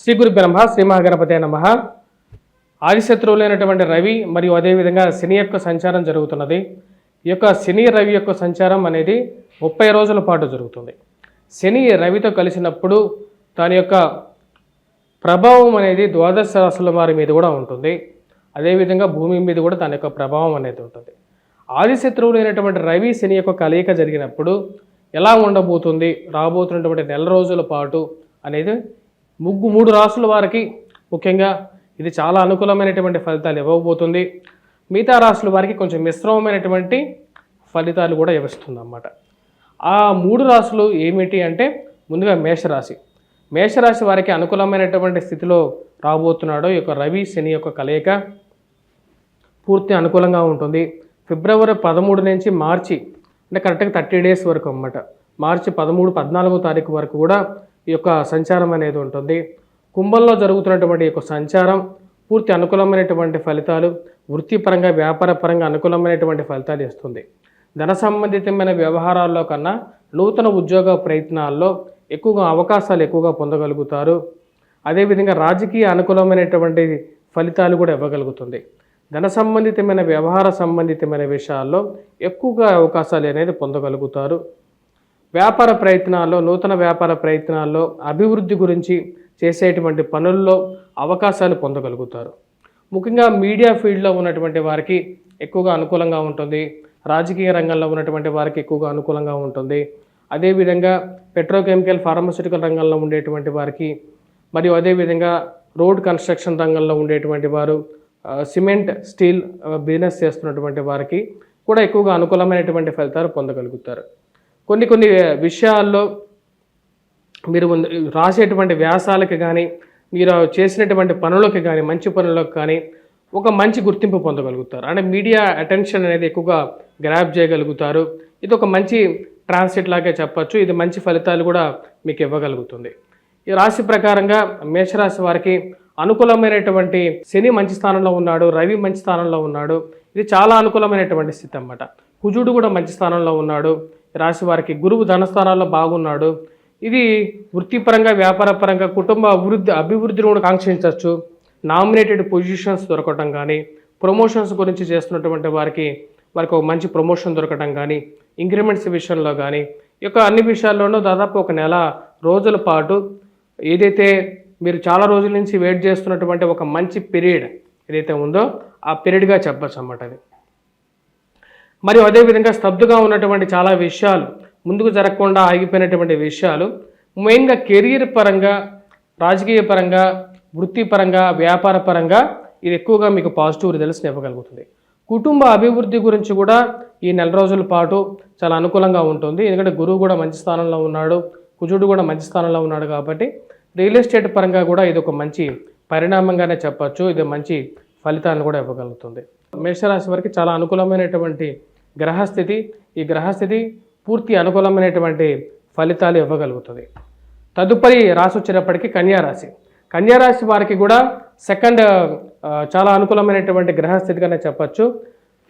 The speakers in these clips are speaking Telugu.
శ్రీ గురు బ్రహ్మ శ్రీ మహాగణపతి నమ. ఆదిశత్రువులైనటువంటి రవి మరియు అదేవిధంగా శని యొక్క సంచారం జరుగుతున్నది. ఈ యొక్క శని రవి యొక్క సంచారం అనేది ముప్పై రోజుల పాటు జరుగుతుంది. శని రవితో కలిసినప్పుడు దాని యొక్క ప్రభావం అనేది ద్వాదశ రాశుల వారి మీద కూడా ఉంటుంది. అదేవిధంగా భూమి మీద కూడా దాని యొక్క ప్రభావం అనేది ఉంటుంది. ఆదిశత్రువులైనటువంటి రవి శని యొక్క కలయిక జరిగినప్పుడు ఎలా ఉండబోతుంది రాబోతున్నటువంటి నెల రోజుల పాటు అనేది ముగ్గు మూడు రాసుల వారికి ముఖ్యంగా ఇది చాలా అనుకూలమైనటువంటి ఫలితాలు ఇవ్వబోతుంది. మిగతా రాసుల వారికి కొంచెం మిశ్రమమైనటువంటి ఫలితాలు కూడా ఇవ్వస్తుందన్నమాట ఆ మూడు రాసులు ఏమిటి అంటే ముందుగా మేషరాశి. మేషరాశి వారికి అనుకూలమైనటువంటి స్థితిలో రాబోతున్నాడు. ఈ యొక్క రవి శని యొక్క కలయిక పూర్తి అనుకూలంగా ఉంటుంది. ఫిబ్రవరి పదమూడు నుంచి మార్చి అంటే కరెక్ట్గా థర్టీ డేస్ వరకు అన్నమాట. మార్చి పదమూడు పద్నాలుగో తారీఖు వరకు కూడా ఈ యొక్క సంచారం అనేది ఉంటుంది. కుంభంలో జరుగుతున్నటువంటి ఈ యొక్క సంచారం పూర్తి అనుకూలమైనటువంటి ఫలితాలు వృత్తిపరంగా వ్యాపారపరంగా అనుకూలమైనటువంటి ఫలితాలు ఇస్తుంది. ధన సంబంధితమైన వ్యవహారాల్లో కన్నా నూతన ఉద్యోగ ప్రయత్నాల్లో ఎక్కువగా అవకాశాలు ఎక్కువగా పొందగలుగుతారు. అదేవిధంగా రాజకీయ అనుకూలమైనటువంటి ఫలితాలు కూడా ఇవ్వగలుగుతుంది. ధన సంబంధితమైన వ్యవహార సంబంధితమైన విషయాల్లో ఎక్కువగా అవకాశాలు అనేది పొందగలుగుతారు. వ్యాపార ప్రయత్నాల్లో నూతన వ్యాపార ప్రయత్నాల్లో అభివృద్ధి గురించి చేసేటువంటి పనుల్లో అవకాశాలు పొందగలుగుతారు. ముఖ్యంగా మీడియా ఫీల్డ్లో ఉన్నటువంటి వారికి ఎక్కువగా అనుకూలంగా ఉంటుంది. రాజకీయ రంగంలో ఉన్నటువంటి వారికి ఎక్కువగా అనుకూలంగా ఉంటుంది. అదేవిధంగా పెట్రోకెమికల్ ఫార్మస్యూటికల్ రంగంలో ఉండేటువంటి వారికి మరియు అదేవిధంగా రోడ్ కన్స్ట్రక్షన్ రంగంలో ఉండేటువంటి వారు సిమెంట్ స్టీల్ బిజినెస్ చేస్తున్నటువంటి వారికి కూడా ఎక్కువగా అనుకూలమైనటువంటి ఫలితాలు పొందగలుగుతారు. కొన్ని కొన్ని విషయాల్లో మీరు రాసేటువంటి వ్యాసాలకి కానీ మీరు చేసినటువంటి పనులకి కానీ మంచి పనులకు కానీ ఒక మంచి గుర్తింపు పొందగలుగుతారు. అంటే మీడియా అటెన్షన్ అనేది ఎక్కువగా గ్రాప్ చేయగలుగుతారు. ఇది ఒక మంచి ట్రాన్స్లేట్ లాగే చెప్పచ్చు. ఇది మంచి ఫలితాలు కూడా మీకు ఇవ్వగలుగుతుంది. ఈ రాశి ప్రకారంగా మేషరాశి వారికి అనుకూలమైనటువంటి శని మంచి స్థానంలో ఉన్నాడు రవి మంచి స్థానంలో ఉన్నాడు. ఇది చాలా అనుకూలమైనటువంటి స్థితి అన్నమాట. కుజుడు కూడా మంచి స్థానంలో ఉన్నాడు. రాశి వారికి గురువు ధనస్థానాల్లో బాగున్నాడు. ఇది వృత్తిపరంగా వ్యాపారపరంగా కుటుంబ అభివృద్ధి అభివృద్ధిని కూడా కాంక్షించవచ్చు. నామినేటెడ్ పొజిషన్స్ దొరకటం కానీ ప్రమోషన్స్ గురించి చేస్తున్నటువంటి వారికి వారికి ఒక మంచి ప్రమోషన్ దొరకటం కానీ ఇంక్రిమెంట్స్ విషయంలో కానీ ఈ యొక్క అన్ని విషయాల్లోనూ దాదాపు ఒక నెల రోజుల పాటు ఏదైతే మీరు చాలా రోజుల నుంచి వెయిట్ చేస్తున్నటువంటి ఒక మంచి పీరియడ్ ఏదైతే ఉందో ఆ పీరియడ్గా చెప్పచ్చు అన్నమాట అది. మరియు అదేవిధంగా స్తబ్దుగా ఉన్నటువంటి చాలా విషయాలు ముందుకు జరగకుండా ఆగిపోయినటువంటి విషయాలు మెయిన్గా కెరీర్ పరంగా రాజకీయ పరంగా వృత్తిపరంగా వ్యాపార పరంగా ఇది ఎక్కువగా మీకు పాజిటివ్ రిజల్ట్స్ని ఇవ్వగలుగుతుంది. కుటుంబ అభివృద్ధి గురించి కూడా ఈ నెల రోజుల పాటు చాలా అనుకూలంగా ఉంటుంది. ఎందుకంటే గురువు కూడా మంచి స్థానంలో ఉన్నాడు కుజుడు కూడా మంచి స్థానంలో ఉన్నాడు కాబట్టి రియల్ ఎస్టేట్ పరంగా కూడా ఇది ఒక మంచి పరిణామంగానే చెప్పచ్చు. ఇది మంచి ఫలితాన్ని కూడా ఇవ్వగలుగుతుంది. మేషరాశి వారికి చాలా అనుకూలమైనటువంటి గ్రహస్థితి ఈ గ్రహస్థితి పూర్తి అనుకూలమైనటువంటి ఫలితాలు ఇవ్వగలుగుతుంది. తదుపరి రాశి వచ్చినప్పటికీ కన్యారాశి కన్యారాశి వారికి కూడా సెకండ్ చాలా అనుకూలమైనటువంటి గ్రహస్థితిగానే చెప్పచ్చు.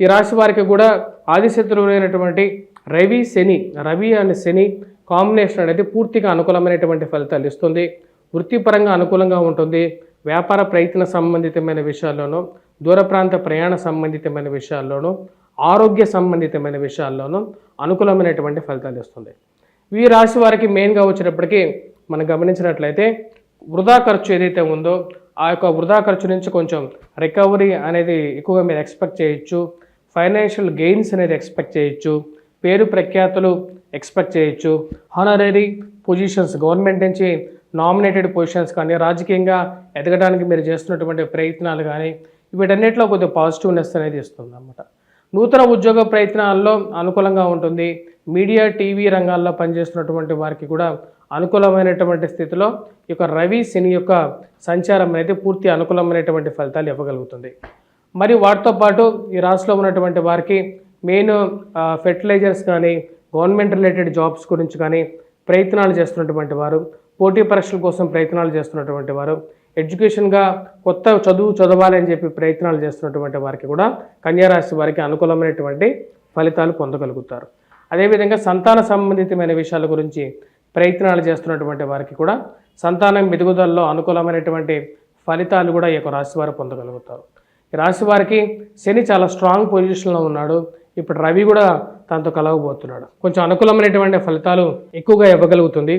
ఈ రాశి వారికి కూడా ఆదిశత్రువులైనటువంటి రవి శని రవి అండ్ శని కాంబినేషన్ అనేది పూర్తిగా అనుకూలమైనటువంటి ఫలితాలు ఇస్తుంది. వృత్తిపరంగా అనుకూలంగా ఉంటుంది. వ్యాపార ప్రయత్న సంబంధితమైన విషయాల్లోనూ దూర ప్రాంత ప్రయాణ సంబంధితమైన విషయాల్లోనూ ఆరోగ్య సంబంధితమైన విషయాల్లోనూ అనుకూలమైనటువంటి ఫలితాలు ఇస్తుంది. ఈ రాశి వారికి మెయిన్గా వచ్చినప్పటికీ మనం గమనించినట్లయితే వృధా ఖర్చు ఏదైతే ఉందో ఆ యొక్క వృధా ఖర్చు నుంచి కొంచెం రికవరీ అనేది ఎక్కువగా మీరు ఎక్స్పెక్ట్ చేయొచ్చు. ఫైనాన్షియల్ గెయిన్స్ అనేది ఎక్స్పెక్ట్ చేయొచ్చు. పేరు ప్రఖ్యాతులు ఎక్స్పెక్ట్ చేయొచ్చు. హానరీ పొజిషన్స్ గవర్నమెంట్ నుంచి నామినేటెడ్ పొజిషన్స్ కానీ రాజకీయంగా ఎదగడానికి మీరు చేస్తున్నటువంటి ప్రయత్నాలు కానీ వీటన్నిటిలో కొద్దిగా పాజిటివ్నెస్ అనేది ఇస్తుంది అన్నమాట నూతన ఉద్యోగ ప్రయత్నాల్లో అనుకూలంగా ఉంటుంది. మీడియా టీవీ రంగాల్లో పనిచేస్తున్నటువంటి వారికి కూడా అనుకూలమైనటువంటి స్థితిలో ఈ యొక్క రవి శని యొక్క సంచారం అనేది పూర్తి అనుకూలమైనటువంటి ఫలితాలు ఇవ్వగలుగుతుంది. మరి వాటితో పాటు ఈ రాష్ట్రంలో ఉన్నటువంటి వారికి మెయిన్ ఫెర్టిలైజర్స్ కానీ గవర్నమెంట్ రిలేటెడ్ జాబ్స్ గురించి కానీ ప్రయత్నాలు చేస్తున్నటువంటి వారు పోటీ పరీక్షల కోసం ప్రయత్నాలు చేస్తున్నటువంటి వారు ఎడ్యుకేషన్గా కొత్త చదువు చదవాలి అని చెప్పి ప్రయత్నాలు చేస్తున్నటువంటి వారికి కూడా కన్యారాశి వారికి అనుకూలమైనటువంటి ఫలితాలు పొందగలుగుతారు. అదేవిధంగా సంతాన సంబంధితమైన విషయాల గురించి ప్రయత్నాలు చేస్తున్నటువంటి వారికి కూడా సంతానం ఎదుగుదలలో అనుకూలమైనటువంటి ఫలితాలు కూడా ఈ యొక్క రాశి వారు పొందగలుగుతారు. ఈ రాశి వారికి శని చాలా స్ట్రాంగ్ పొజిషన్లో ఉన్నాడు. ఇప్పుడు రవి కూడా తనతో కలవబోతున్నాడు. కొంచెం అనుకూలమైనటువంటి ఫలితాలు ఎక్కువగా ఇవ్వగలుగుతుంది.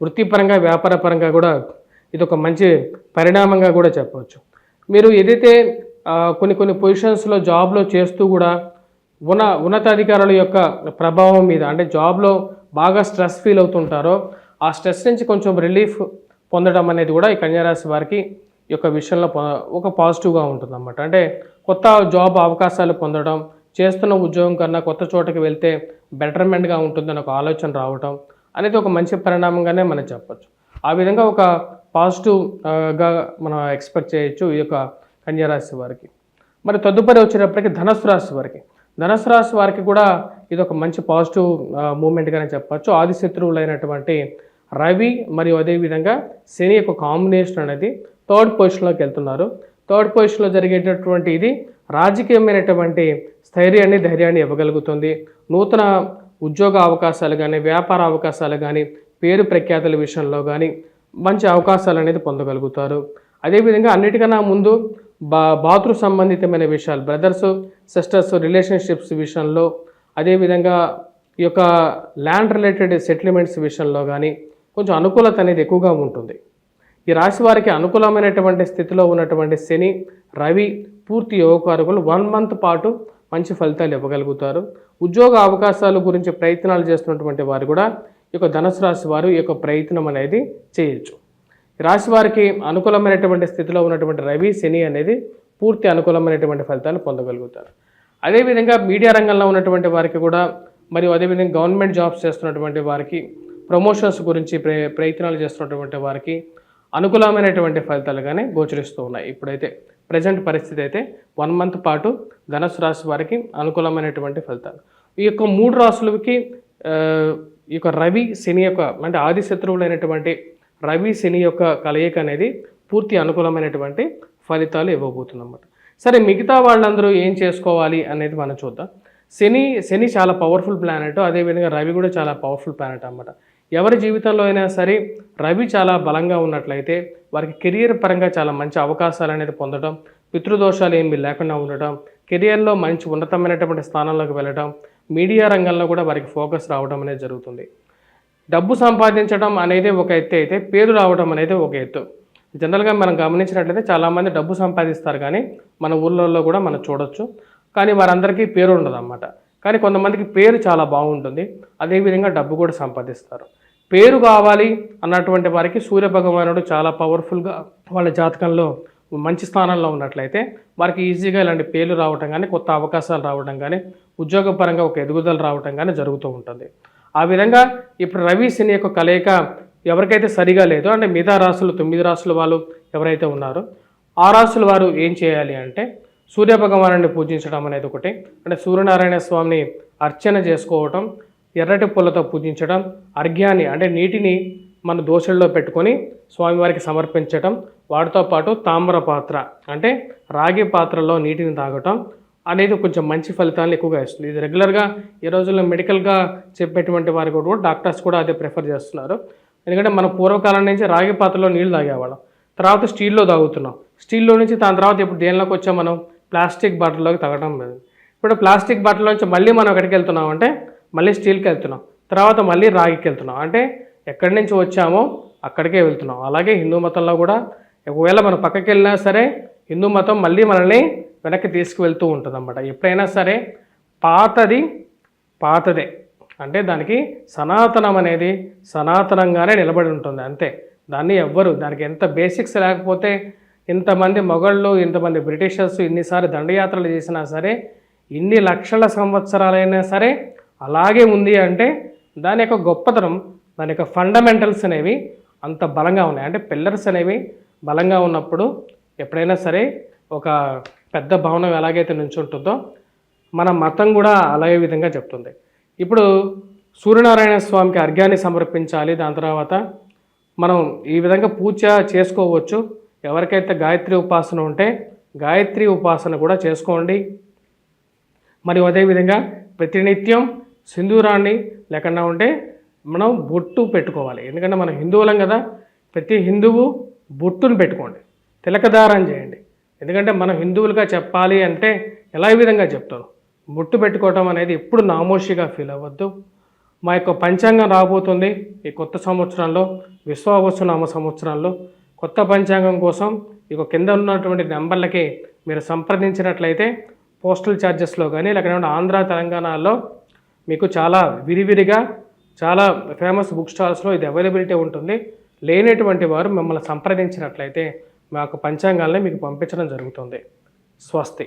వృత్తిపరంగా వ్యాపారపరంగా కూడా ఇది ఒక మంచి పరిణామంగా కూడా చెప్పవచ్చు. మీరు ఏదైతే కొన్ని కొన్ని పొజిషన్స్లో జాబ్లో చేస్తూ కూడా ఉన్న ఉన్నతాధికారుల యొక్క ప్రభావం మీద అంటే జాబ్లో బాగా స్ట్రెస్ ఫీల్ అవుతుంటారో ఆ స్ట్రెస్ నుంచి కొంచెం రిలీఫ్ పొందడం అనేది కూడా ఈ కన్యారాశి వారికి ఈ యొక్క విషయంలో ఒక పాజిటివ్గా ఉంటుందన్నమాట. అంటే కొత్త జాబ్ అవకాశాలు పొందడం చేస్తున్న ఉద్యోగం కన్నా కొత్త చోటకి వెళ్తే బెటర్మెంట్గా ఉంటుందని ఒక ఆలోచన రావటం అనేది ఒక మంచి పరిణామంగానే మనం చెప్పచ్చు. ఆ విధంగా ఒక పాజిటివ్గా మనం ఎక్స్పెక్ట్ చేయొచ్చు ఈ యొక్క కన్యారాశి వారికి. మరి తదుపరి వచ్చేటప్పటికి ధనస్సు రాశి వారికి. ధనస్సు రాశి వారికి కూడా ఇది ఒక మంచి పాజిటివ్ మూమెంట్గానే చెప్పచ్చు. ఆది శత్రువులైనటువంటి రవి మరియు అదేవిధంగా శని యొక్క కాంబినేషన్ అనేది థర్డ్ పొజిషన్లోకి వెళ్తున్నారు. థర్డ్ పొజిషన్లో జరిగేటటువంటి ఇది రాజకీయమైనటువంటి స్థైర్యాన్ని ధైర్యాన్ని ఇవ్వగలుగుతుంది. నూతన ఉద్యోగ అవకాశాలు కానీ వ్యాపార అవకాశాలు కానీ పేరు ప్రఖ్యాతుల విషయంలో కానీ మంచి అవకాశాలు అనేది పొందగలుగుతారు. అదేవిధంగా అన్నిటికన్నా ముందు బా బాతృ సంబంధితమైన విషయాలు బ్రదర్స్ సిస్టర్స్ రిలేషన్షిప్స్ విషయంలో అదేవిధంగా ఈ యొక్క ల్యాండ్ రిలేటెడ్ సెటిల్మెంట్స్ విషయంలో కానీ కొంచెం అనుకూలత అనేది ఎక్కువగా ఉంటుంది. ఈ రాశి వారికి అనుకూలమైనటువంటి స్థితిలో ఉన్నటువంటి శని రవి పూర్తి యోగకారకులు వన్ మంత్ పాటు మంచి ఫలితాలు ఇవ్వగలుగుతారు. ఉద్యోగ అవకాశాల గురించి ప్రయత్నాలు చేస్తున్నటువంటి వారు కూడా యొక్క ధనుసు రాశి వారు ఈ యొక్క ప్రయత్నం అనేది చేయొచ్చు. రాశి వారికి అనుకూలమైనటువంటి స్థితిలో ఉన్నటువంటి రవి శని అనేది పూర్తి అనుకూలమైనటువంటి ఫలితాలు పొందగలుగుతారు. అదేవిధంగా మీడియా రంగంలో ఉన్నటువంటి వారికి కూడా మరియు అదేవిధంగా గవర్నమెంట్ జాబ్స్ చేస్తున్నటువంటి వారికి ప్రమోషన్స్ గురించి ప్ర ప్రయత్నాలు చేస్తున్నటువంటి వారికి అనుకూలమైనటువంటి ఫలితాలుగానే గోచరిస్తూ ఉన్నాయి. ఇప్పుడైతే ప్రజెంట్ పరిస్థితి అయితే వన్ మంత్ పాటు ధనుసు రాశి వారికి అనుకూలమైనటువంటి ఫలితాలు. ఈ యొక్క మూడు రాశులకి ఈ యొక్క రవి శని యొక్క అంటే ఆదిశత్రువులైనటువంటి రవి శని యొక్క కలయిక అనేది పూర్తి అనుకూలమైనటువంటి ఫలితాలు ఇవ్వబోతుందన్నమాట. సరే మిగతా వాళ్ళందరూ ఏం చేసుకోవాలి అనేది మనం చూద్దాం. శని శని చాలా పవర్ఫుల్ ప్లానెట్ అదేవిధంగా రవి కూడా చాలా పవర్ఫుల్ ప్లానెట్ అనమాట ఎవరి జీవితంలో అయినా సరే రవి చాలా బలంగా ఉన్నట్లయితే వారికి కెరియర్ పరంగా చాలా మంచి అవకాశాలు అనేది పొందడం పితృదోషాలు ఏమీ లేకుండా ఉండటం కెరియర్లో మంచి ఉన్నతమైనటువంటి స్థానంలోకి వెళ్ళడం మీడియా రంగంలో కూడా వారికి ఫోకస్ రావడం అనేది జరుగుతుంది. డబ్బు సంపాదించడం అనేది ఒక ఎత్తు అయితే పేరు రావడం అనేది ఒక ఎత్తు. జనరల్గా మనం గమనించినట్లయితే చాలామంది డబ్బు సంపాదిస్తారు కానీ మన ఊళ్ళల్లో కూడా మనం చూడొచ్చు. కానీ వారందరికీ పేరు ఉండదు అన్నమాట కానీ కొంతమందికి పేరు చాలా బాగుంటుంది. అదేవిధంగా డబ్బు కూడా సంపాదిస్తారు. పేరు కావాలి అన్నటువంటి వారికి సూర్య భగవానుడు చాలా పవర్ఫుల్గా వాళ్ళ జాతకంలో మంచి స్థానంలో ఉన్నట్లయితే వారికి ఈజీగా ఇలాంటి పేర్లు రావటం కానీ కొత్త అవకాశాలు రావడం కానీ ఉద్యోగపరంగా ఒక ఎదుగుదల రావటం కానీ జరుగుతూ ఉంటుంది. ఆ విధంగా ఇప్పుడు రవి శని యొక్క కలయిక ఎవరికైతే సరిగా లేదో అంటే మిగతా రాసులు తొమ్మిది రాసుల వాళ్ళు ఎవరైతే ఉన్నారో ఆ రాసుల వారు ఏం చేయాలి అంటే సూర్య భగవానుడిని పూజించడం అనేది ఒకటి. అంటే సూర్యనారాయణ స్వామిని అర్చన చేసుకోవటం ఎర్రటి పూలతో పూజించడం అర్ఘ్యాన్ని అంటే నీటిని మన దోశల్లో పెట్టుకొని స్వామివారికి సమర్పించటం వాటితో పాటు తామ్ర పాత్ర అంటే రాగి పాత్రలో నీటిని తాగటం అనేది కొంచెం మంచి ఫలితాలను ఎక్కువగా ఇస్తుంది. ఇది రెగ్యులర్గా ఈ రోజుల్లో మెడికల్గా చెప్పేటువంటి వారికి కూడా డాక్టర్స్ కూడా అదే ప్రిఫర్ చేస్తున్నారు. ఎందుకంటే మన పూర్వకాలం నుంచి రాగి పాత్రలో నీళ్ళు తాగేవాళ్ళం. తర్వాత స్టీల్లో తాగుతున్నాం. స్టీల్లో నుంచి దాని తర్వాత ఇప్పుడు దేనిలోకి వచ్చాం మనం? ప్లాస్టిక్ బాటిల్లోకి తాగడం లేదు. ఇప్పుడు ప్లాస్టిక్ బాటిల్ నుంచి మళ్ళీ మనం ఎక్కడికి వెళ్తున్నాం అంటే మళ్ళీ స్టీల్కి వెళ్తున్నాం. తర్వాత మళ్ళీ రాగికి వెళ్తున్నాం. అంటే ఎక్కడి నుంచి వచ్చామో అక్కడికే వెళ్తున్నాం. అలాగే హిందూ మతంలో కూడా ఒకవేళ మనం పక్కకి వెళ్ళినా సరే హిందూ మతం మళ్ళీ మనల్ని వెనక్కి తీసుకువెళ్తూ ఉంటుంది అన్నమాట ఎప్పుడైనా సరే పాతది పాతదే. అంటే దానికి సనాతనం అనేది సనాతనంగానే నిలబడి ఉంటుంది అంతే. దాన్ని ఎవ్వరు దానికి ఎంత బేసిక్స్ లేకపోతే ఇంతమంది మొఘళ్ళు ఇంతమంది బ్రిటిషర్స్ ఇన్నిసార్లు దండయాత్రలు చేసినా సరే ఇన్ని లక్షల సంవత్సరాలైనా సరే అలాగే ఉంది అంటే దాని యొక్క గొప్పతనం దాని యొక్క ఫండమెంటల్స్ అనేవి అంత బలంగా ఉన్నాయి. అంటే పిల్లర్స్ అనేవి బలంగా ఉన్నప్పుడు ఎప్పుడైనా సరే ఒక పెద్ద భవనం ఎలాగైతే నుంచుంటుందో మన మతం కూడా అలాగే విధంగా చెప్తుంది. ఇప్పుడు సూర్యనారాయణ స్వామికి అర్ఘ్యాన్ని సమర్పించాలి దాని తర్వాత మనం ఈ విధంగా పూజ చేసుకోవచ్చు. ఎవరికైతే గాయత్రి ఉపాసన ఉంటే గాయత్రి ఉపాసన కూడా చేసుకోండి. మరియు అదేవిధంగా ప్రతినిత్యం సింధూరాన్ని లేకుండా ఉంటే మనం బొట్టు పెట్టుకోవాలి. ఎందుకంటే మనం హిందువులం కదా ప్రతి హిందువు బొట్టును పెట్టుకోండి. తిలకదారం చేయండి. ఎందుకంటే మనం హిందువులుగా చెప్పాలి అంటే ఎలా విధంగా చెప్తారు? బొట్టు పెట్టుకోవటం అనేది ఎప్పుడు నామోషిగా ఫీల్ అవ్వద్దు. మా యొక్క పంచాంగం రాబోతుంది ఈ కొత్త సంవత్సరంలో విశ్వావసునామ సంవత్సరంలో. కొత్త పంచాంగం కోసం ఇక కింద ఉన్నటువంటి నెంబర్లకి మీరు సంప్రదించినట్లయితే పోస్టల్ ఛార్జెస్లో కానీ లేకపోతే ఆంధ్ర తెలంగాణలో మీకు చాలా విరివిరిగా చాలా ఫేమస్ బుక్ స్టాల్స్లో ఇది అవైలబిలిటీ ఉంటుంది. లేనటువంటి వారు మిమ్మల్ని సంప్రదించినట్లయితే మా యొక్క పంచాంగాల్ని మీకు పంపించడం జరుగుతుంది. స్వస్తి.